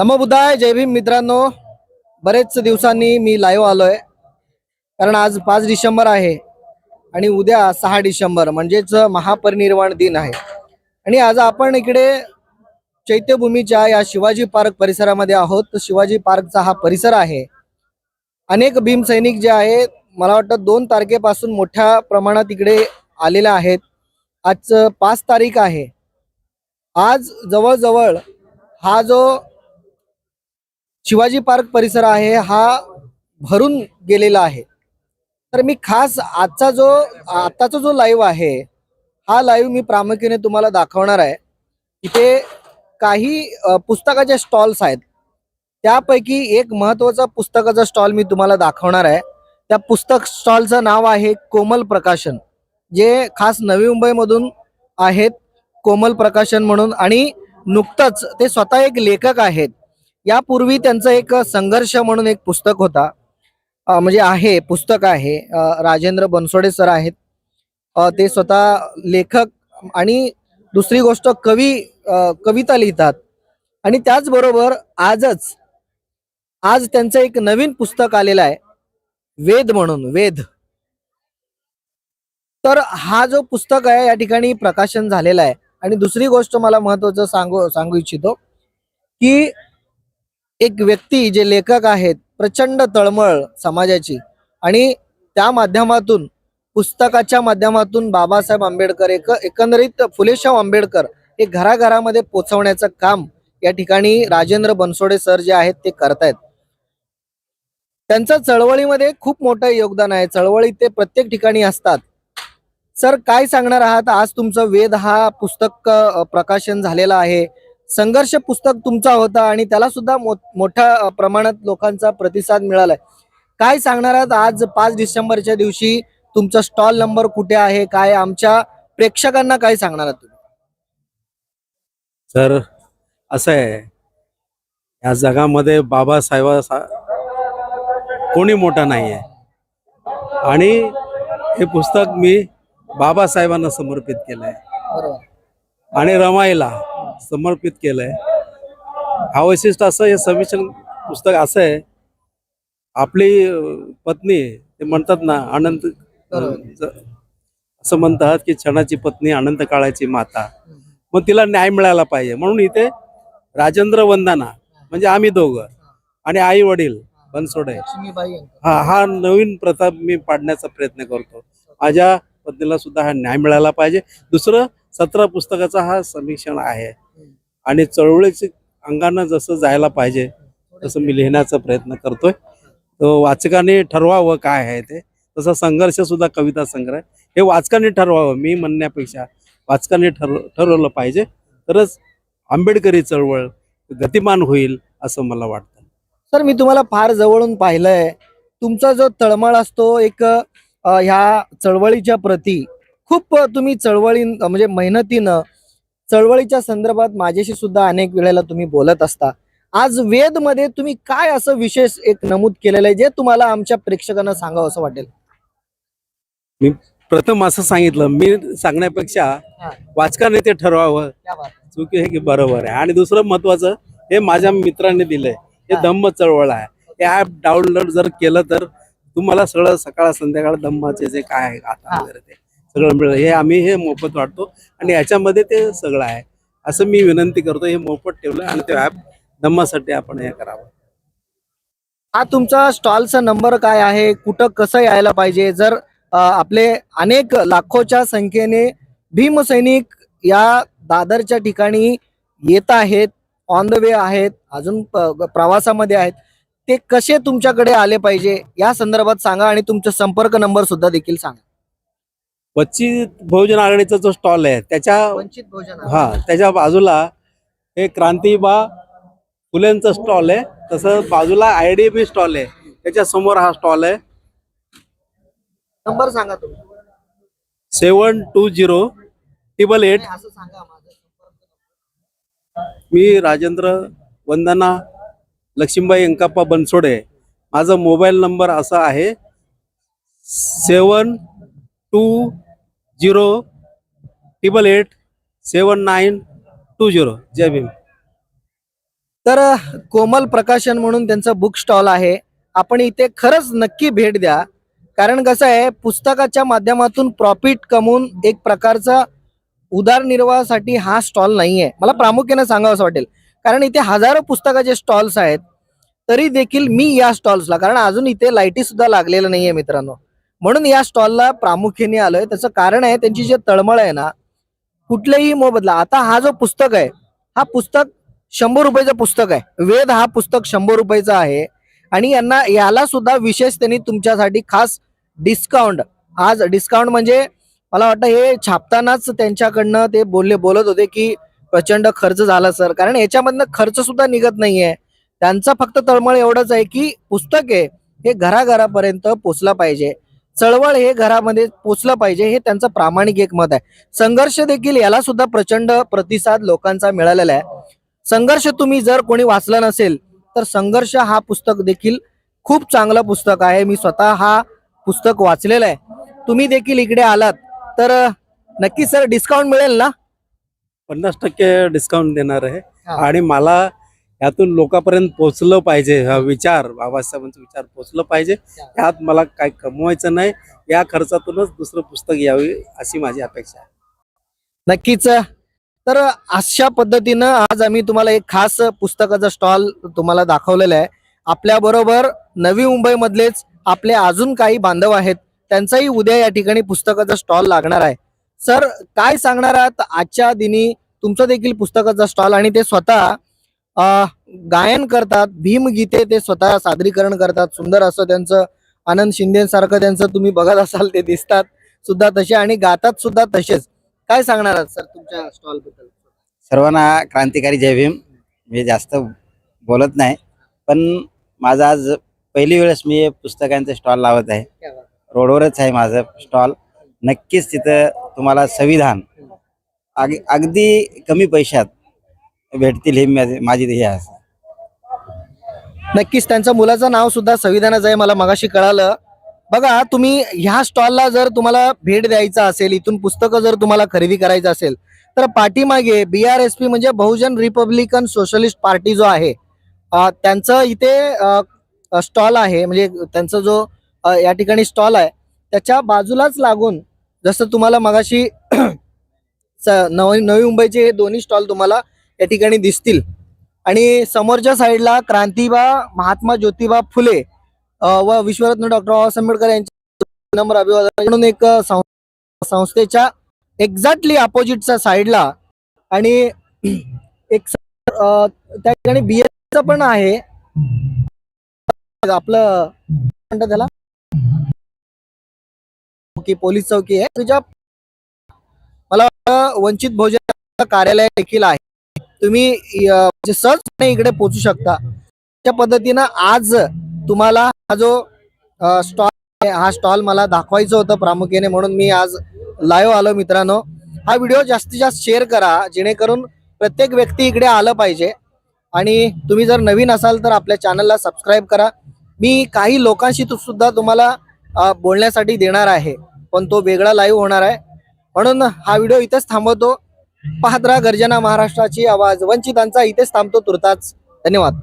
नमो बुद्धाय जय भीम. मित्रांनो बरेच दिवसांनी मी लाईव्ह आलोय. कारण आज पाच डिसेंबर आहे आणि उद्या सहा डिसेंबर म्हणजेच महापरिनिर्वाण दिन आहे. आणि आज आपण इकडे चैत्यभूमीच्या या शिवाजी पार्क परिसरामध्ये आहोत. शिवाजी पार्कचा हा परिसर आहे. अनेक भीमसैनिक जे आहेत मला वाटतं दोन तारखेपासून मोठ्या प्रमाणात इकडे आलेले आहेत. आज पाच तारीख आहे. आज जवळजवळ हा जो शिवाजी पार्क परिसर आहे हा भरून गेलेला आहे. तर मी खास आजचा जो आत्ताचा जो लाईव्ह आहे हा लाईव्ह मी प्रामुख्याने तुम्हाला दाखवणार आहे. इथे काही पुस्तकाच्या पुस्तकाचे स्टॉल्स आहेत. त्यापैकी एक महत्त्वाचा पुस्तकाचा स्टॉल मी तुम्हाला दाखवणार आहे. त्या पुस्तक स्टॉलचं नाव आहे कोमल प्रकाशन जे खास नवी मुंबईमधून आहेत कोमल प्रकाशन म्हणून. आणि नुकतंच ते स्वतः एक लेखक आहेत. यापूर्वी त्यांचं एक संघर्ष म्हणून एक पुस्तक होता. म्हणजे आहे पुस्तक आहे. राजेंद्र बनसोडे सर आहेत. ते स्वतः लेखक आणि दुसरी गोष्ट कवी कविता लिहितात. आणि त्याचबरोबर आजच आज त्यांचं एक नवीन पुस्तक आलेलं आहे. वेद म्हणून वेद. तर हा जो पुस्तक आहे या ठिकाणी प्रकाशन झालेला आहे. आणि दुसरी गोष्ट मला महत्वाचं सांगू सांगू इच्छितो की एक व्यक्ती जे लेखक आहेत प्रचंड तळमळ समाजाची. आणि त्या माध्यमातून पुस्तकाच्या माध्यमातून बाबासाहेब आंबेडकर एक एकंदरीत फुलेशाव आंबेडकर हे घराघरामध्ये पोचवण्याचं काम या ठिकाणी राजेंद्र बनसोडे सर जे आहेत ते करतायत. त्यांचं चळवळीमध्ये खूप मोठं योगदान आहे. चळवळीत ते प्रत्येक ठिकाणी असतात. सर काय सांगणार आहात? आज तुमचं वेद हा पुस्तक प्रकाशन झालेला आहे. संघर्ष पुस्तक तुमचा होता आणि त्याला सुद्धा मोठ्या प्रमाणात लोकांचा प्रतिसाद मिळालाय. काय सांगणार आहात? आज पाच डिसेंबरच्या दिवशी तुमचा स्टॉल नंबर कुठे आहे? काय आमच्या प्रेक्षकांना काय सांगणार आहात तुम्ही? तर असं आहे. या जगामध्ये बाबासाहेबा कोणी मोठा नाही आहे आणि हे पुस्तक मी बाबासाहेबांना समर्पित केलं आहे बरोबर. आणि रमाईला समर्पित केलं आहे हा वैशिष्ट्य असं हे समिशन पुस्तक असं आहे. आपली पत्नी ते म्हणतात ना अनंत असं म्हणतात की क्षणाची पत्नी अनंत काळाची माता. मग तिला न्याय मिळाला पाहिजे. म्हणून इथे राजेंद्र वंदना म्हणजे आम्ही दोघं आणि आई वडील बनसोडे. हा हा नवीन प्रथा मी पाडण्याचा प्रयत्न करतो. माझ्या पत्नीला सुद्धा हा न्याय मिळाला पाहिजे. दुसरं सतरा पुस्तकाचा हा समीक्षण आहे. आणि चळवळीची अंगानं जसं जायला पाहिजे तसं मी लिहिण्याचा प्रयत्न करतोय. तो वाचकाने ठरवावं काय आहे ते. तसा संघर्ष सुद्धा कविता संग्रह. हे वाचकाने ठरवावं मी म्हणण्यापेक्षा वाचकाने ठरव ठरवलं पाहिजे. तरच आंबेडकरी चळवळ गतिमान होईल असं मला वाटतं. सर मी तुम्हाला फार जवळून पाहिलंय. तुमचा जो तळमळ असतो एक ह्या चळवळीच्या प्रती खूप तुम्ही चळवळी म्हणजे मेहनतीनं चळवळीच्या संदर्भात माझ्याशी सुद्धा अनेक वेळेला तुम्ही बोलत असता. आज वेदमध्ये तुम्ही काय असं विशेष एक नमूद केलेलं आहे जे तुम्हाला आमच्या प्रेक्षकांना सांगावं असं वाटेल? प्रथम असं सांगितलं मी सांगण्यापेक्षा हा. वाचकाने ते ठरवावं. चुकी आहे की बरोबर आहे. आणि दुसरं महत्वाचं हे माझ्या मित्रांनी दिलंय. हे हा. धम्म चळवळ आहे. हे ऍप डाउनलोड जर केलं तर तुम्हाला सगळं सकाळ संध्याकाळ धम्माचे जे काय हा. वगैरे ते. सगळं मिळतं. हे आम्ही हे मोफत वाटतो आणि याच्यामध्ये ते सगळं आहे. असं मी विनंती करतो हे मोफत ठेवलं आणि ते ॲप दम्मासाठी आपण हे करावं. हा तुमचा स्टॉलचा नंबर काय आहे? कुठं कसं यायला पाहिजे? जर आपले अनेक लाखोच्या संख्येने भीमसैनिक या दादरच्या ठिकाणी येत आहेत ऑन द वे आहेत अजून प्रवासामध्ये आहेत ते कसे तुमच्याकडे आले पाहिजे? या संदर्भात सांगा आणि तुमचा संपर्क नंबर सुद्धा देखील सांगा. वंचित बहुजन आघाडीचा जो स्टॉल आहे त्याच्या वंचित भोजन हा त्याच्या बाजूला हे क्रांतीबा फुलेंचा स्टॉल आहे तसं बाजूला आय डी बी स्टॉल आहे त्याच्यासमोर हा स्टॉल आहे. नंबर सांगा तुम्ही. Seven two zero triple eight नाही, असं सांगा माझा. संपर्क मी राजेंद्र वंदना लक्ष्मीबाई अंकाप्पा बनसोडे. माझा मोबाईल नंबर असा आहे. Seven two zero triple eight seven nine two zero जय भीम. तर कोमल प्रकाशन म्हणून त्यांचं बुक स्टॉल आहे. आपण इथे खरंच नक्की भेट द्या. कारण कसं आहे पुस्तकाच्या माध्यमातून प्रॉफिट कमवून एक प्रकारचा उदारनिर्वाहासाठी हा स्टॉल नाही आहे मला प्रामुख्याने सांगावं असं वाटेल. कारण इथे हजारो पुस्तकाचे स्टॉल्स आहेत. तरी देखील मी या स्टॉल्सला कारण अजून इथे लाईटी सुद्धा लागलेलं नाहीये मित्रांनो. म्हणून या स्टॉलला प्रामुख्याने आलंय. त्याचं कारण आहे त्यांची जे तळमळ आहे ना कुठलेही मोबदला आता हा जो पुस्तक आहे हा पुस्तक शंभर रुपयाचं पुस्तक आहे. वेद हा पुस्तक शंभर रुपयाचा आहे. आणि यांना याला सुद्धा विशेष त्यांनी तुमच्यासाठी खास डिस्काउंट आज डिस्काउंट म्हणजे मला वाटतं हे छापतानाच त्यांच्याकडनं ते बोलले बोलत होते की प्रचंड खर्च झाला सर. कारण याच्यामधनं खर्च सुद्धा निघत नाहीये. त्यांचा फक्त तळमळ एवढंच आहे की पुस्तक आहे हे घराघरापर्यंत पोचला पाहिजे. चळवळ हे घरामध्ये पोचलं पाहिजे हे त्यांचं प्रामाणिक एक मत आहे. संघर्ष देखील याला सुद्धा प्रचंड प्रतिसाद लोकांचा मिळालेला आहे. संघर्ष तुम्ही जर कोणी वाचलं नसेल तर संघर्ष हा पुस्तक देखील खूप चांगलं पुस्तक आहे. मी स्वतः हा पुस्तक वाचलेलं आहे. तुम्ही देखील इकडे आलात तर नक्की सर डिस्काउंट मिळेल ना? पन्नास टक्के डिस्काउंट देणार आहे. आणि मला यातून लोकांपर्यंत पोहोचलं पाहिजे. हा विचार बाबासाहेबांचा विचार पोहोचलं पाहिजे. यात मला काय कमवायचं नाही. या खर्चातूनच दुसरं पुस्तक यावे अशी माझी अपेक्षा आहे. नक्कीच. तर अशा पद्धतीनं आज आम्ही तुम्हाला एक खास पुस्तकाचा स्टॉल तुम्हाला दाखवलेला आहे. आपल्या बरोबर नवी मुंबई मधलेच आपले अजून काही बांधव आहेत. त्यांचाही उद्या या ठिकाणी पुस्तकाचा स्टॉल लागणार आहे. सर काय सांगणार आहात? आजच्या दिनी तुमचं देखील पुस्तकाचा स्टॉल आणि ते स्वतः गायन करतात भीमगीते ते स्वतः सादरीकरण करतात. सुंदर असं त्यांचं आनंद शिंदे सारखं त्यांचं तुम्ही बघत असाल ते दिसतात सुद्धा तसे आणि गातात सुद्धा तसेच. काय सांगणार आहात सर तुमच्या स्टॉलबद्दल? सर्वांना क्रांतिकारी जय भीम. मी जास्त बोलत नाही पण माझं आज पहिली वेळेस मी पुस्तकांचे स्टॉल लावत आहे. रोडवरच आहे माझं स्टॉल नक्कीच तिथं तुम्हाला संविधान. अग अगदी कमी पैशात भेटतील हे माझी माझी हे आहे नक्कीच त्यांच्या मुलाचं नाव सुद्धा संविधानाचं आहे मला मगाशी कळालं. बघा तुम्ही ह्या स्टॉलला जर तुम्हाला भेट द्यायचा असेल इथून पुस्तकं जर तुम्हाला खरेदी करायचं असेल तर पाठीमागे बी आर एस पी म्हणजे बहुजन रिपब्लिकन सोशलिस्ट पार्टी जो आहे अं, त्यांचं इथे स्टॉल आहे म्हणजे त्यांचा जो अं, या ठिकाणी स्टॉल आहे त्याच्या बाजूलाच लागून जसं तुम्हाला मगाशी स- नवी नवी मुंबईचे हे दोन्ही स्टॉल तुम्हाला या ठिकाणी दिसतील. आणि समोरच्या साईडला क्रांतिबा महात्मा ज्योतिबा फुले व विश्वरत्न डॉक्टर बाबासाहेब आंबेडकर यांच्या नंबर अभिवादन म्हणून एक संस्थेच्या एक्झॅक्टली अपोजिटच्या साईडला आणि एक त्या ठिकाणी बीएस पण आहे. आपलं म्हणतात त्याला? पोलीस चौकी आहे. तुझ्या मला वंचित भोजन कार्यालय देखील आहे. तुम्ही म्हणजे सहजपणे इकडे पोहोचू शकता. त्या पद्धतीनं आज तुम्हाला हा जो स्टॉल आहे हा स्टॉल मला दाखवायचं होतं प्रामुख्याने म्हणून मी आज लाईव्ह आलो मित्रांनो. हा व्हिडिओ जास्तीत जास्त शेअर करा जेणेकरून प्रत्येक व्यक्ती इकडे आलं पाहिजे. आणि तुम्ही जर नवीन असाल तर आपल्या चॅनलला सबस्क्राईब करा. मी काही लोकांशी सुद्धा तुम्हाला बोलण्यासाठी देणार आहे. पण तो वेगळा लाईव्ह होणार आहे. म्हणून हा व्हिडिओ इथेच थांबवतो. पाहत राहा गर्जना महाराष्ट्राची आवाज. वंचितांचा इथेच थांबतो तुर्ताच धन्यवाद.